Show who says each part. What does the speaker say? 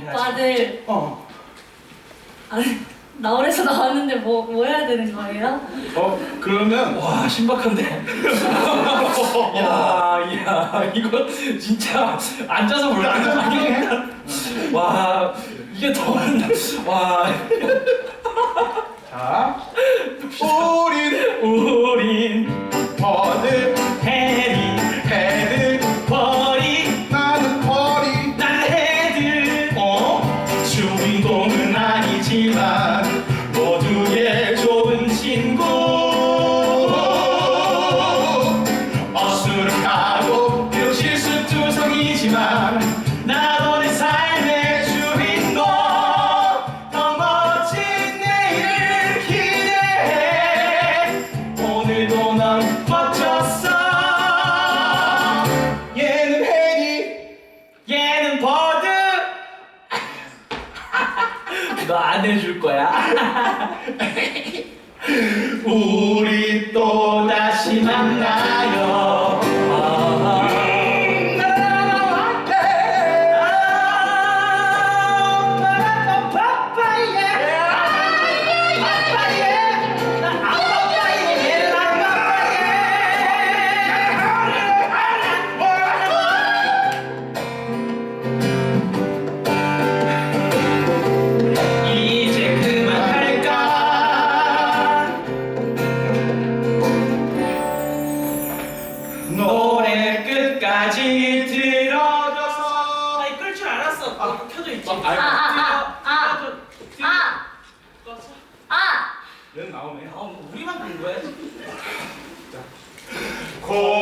Speaker 1: 먼저 해야지.
Speaker 2: 다들
Speaker 1: 어.
Speaker 2: 아니 나월에서 나왔는데 뭐 뭐 해야 되는 거예요?
Speaker 3: 어 그러면
Speaker 1: 와 신박한데. 야, 야 이거 진짜 앉아서
Speaker 3: 해.
Speaker 1: 와 이게 더 와.
Speaker 3: 자
Speaker 1: 아니지만 모두의 너 안 해줄 거야? 우리 또 다시 만나요 노래 끝까지 들어줘서. 아니 끌줄 알았어. 아, 켜져 있지.
Speaker 3: 아,
Speaker 2: 아, 아, 아, 아.
Speaker 1: 켜져 뒤로
Speaker 2: 아!
Speaker 1: 껐어?
Speaker 2: 아!
Speaker 3: 얘는 나오네?
Speaker 1: 아 우리만 부른 거야?
Speaker 3: 고